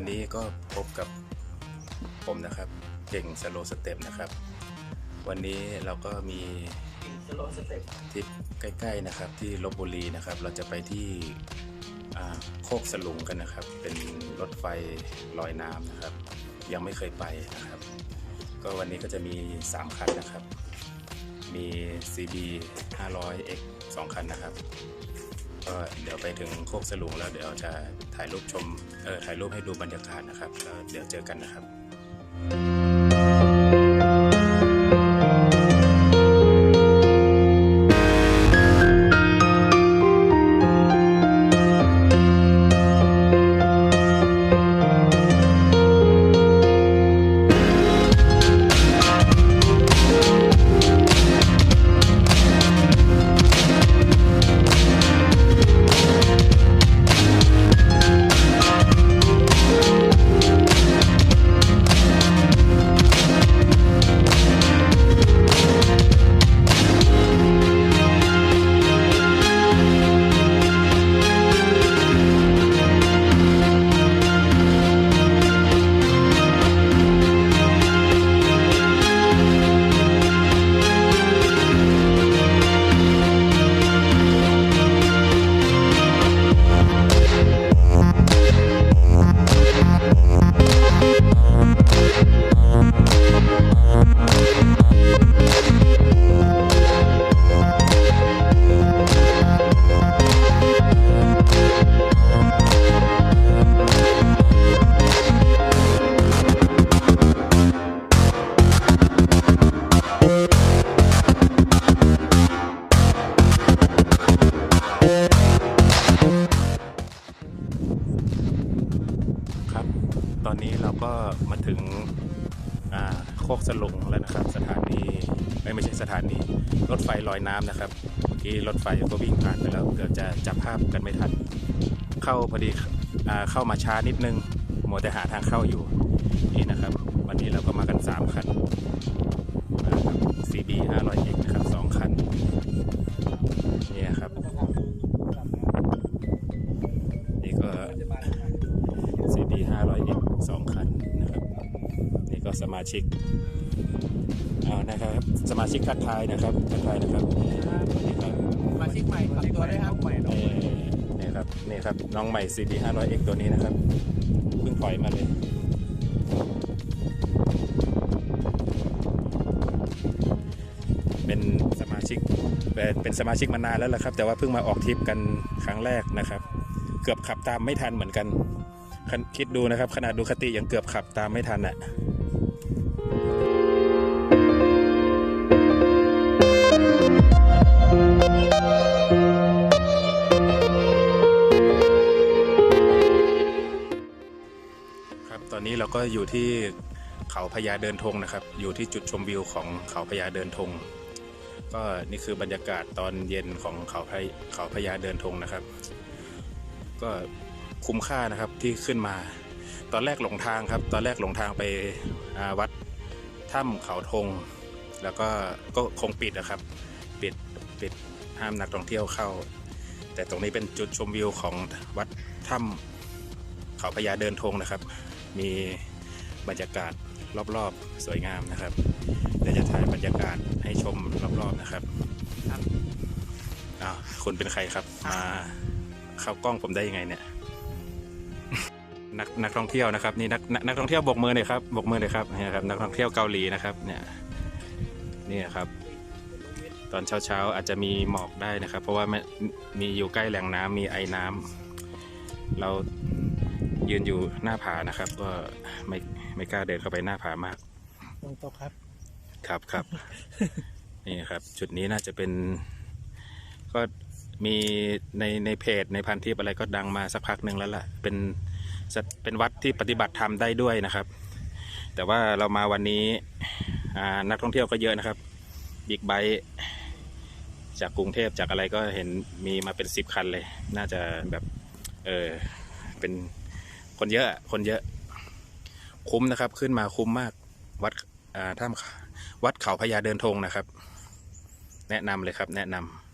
วันนี้ก็พบกับผมนะครับเก่งสโลสเต็ปนะครับ วันนี้เราก็มีสโลสเตปทริปใกล้ ๆนะครับที่ลบบุรีนะครับ เราจะไปที่โคกสลุงกันนะครับ เป็นรถไฟลอยน้ำนะครับ ยังไม่เคยไปนะครับ ก็วันนี้ก็จะมี 3 คันนะครับ มี CB 500X 2 คันนะครับ ก็เดี๋ยวไปถึงโคกสลุงแล้วเดี๋ยวจะถ่ายรูปชมเออถ่ายรูปให้ดูบรรยากาศนะครับแล้วเดี๋ยวเจอกันนะครับครั ตอนนี้เราก็มาถึงโคกสลุงแล้วนะครับ สถานีเอ้ยไม่ใช่สถานี รถไฟลอยน้ำนะครับเมื่อกี้รถไฟก็วิ่งผ่านไปแล้วเกือบจะจับภาพกันไม่ทัน เข้าพอดีเข้ามาช้านิดนึงมัวแต่หาทางเข้าอยู่นี่นะครับ วันนี้เราก็มากัน 3 คันนะครับ CB 500X นะครับ 2 คันนี่ครับนี่ก็ CD 500X สองคันนะครับ นี่ก็สมาชิกเอานะครับ สมาชิกทักทายนะครับทักทายนะครับสวัสดีครับมาชิกใหม่ปรับตัวได้ครับใหม่เอ่อนี่ครับนี่ครับน้องใหม่ CD 500X ตัวนี้นะครับเพิ่งปล่อยมาเลยเป็นสมาชิกเป็นเป็นสมาชิกมานานแล้วล่ะครับ แต่ว่าเพิ่งมาออกทริปกันครั้งแรกนะครับ เกือบขับตามไม่ทันเหมือนกัน คิดดูนะครับ ขนาดดูคติยังเกือบขับตามไม่ทันอะครับตอนนี้เราก็อยู่ที่เขาพญาเดินธงนะครับ อยู่ที่จุดชมวิวของเขาพญาเดินธงก็นี่คือบรรยากาศตอนเย็นของเขาพเขาพญาเดินธงนะครับ ก็ คุ้มค่านะครับที่ขึ้นมา ตอนแรกหลงทางครับ ตอนแรกหลงทางไปอ่าวัดถ้ำเขาธงแล้วก็ก็คงปิดนะครับ ปิดปิดห้ามนักท่องเที่ยวเข้า แต่ตรงนี้เป็นจุดชมวิวของวัดถ้ำเขาพญาเดินธงนะครับ มีบรรยากาศรอบๆ สวยงามนะครับเดี๋ยวจะถ่ายบรรยากาศให้ชมรอบๆนะครับอ้าวคุณเป็นใครครับ มาเข้ากล้องผมได้ยังไงเนี่ย นักนักท่องเที่ยวนะครับนี่นักนักนักท่องเที่ยวบกมือหน่อยครับบกมือหน่อยครับนี่ครับนักท่องเที่ยวเกาหลีนะครับเนี่ยนี่ครับ ตอนเช้าๆอาจจะมีหมอกได้นะครับ เพราะว่ามันมีอยู่ใกล้แหล่งน้ำมีไอ้น้ำเรายืนอยู่หน้าผานะครับ ก็ไม่ไม่กล้าเดินเข้าไปหน้าผามากตรงตกครับ ครับครับนี่ครับ จุดนี้น่าจะเป็นก็ มีในในเพจในพันทิปอะไรก็ดังมาสักพักหนึ่งแล้วล่ะ เป็นเป็นวัดที่ปฏิบัติธรรมได้ด้วยนะครับ แต่ว่าเรามาวันนี้นักท่องเที่ยวก็เยอะนะครับบิ๊กไบค์จากกรุงเทพจากอะไรก็เห็นมีมาเป็นสิบคันเลย น่าจะแบบเออเป็นคนเยอะอะคนเยอะ คุ้มนะครับ ขึ้นมาคุ้มมากวัดอ่าถ้ำวัดเขาพญาเดินธงนะครับ แนะนำเลยครับแนะนำ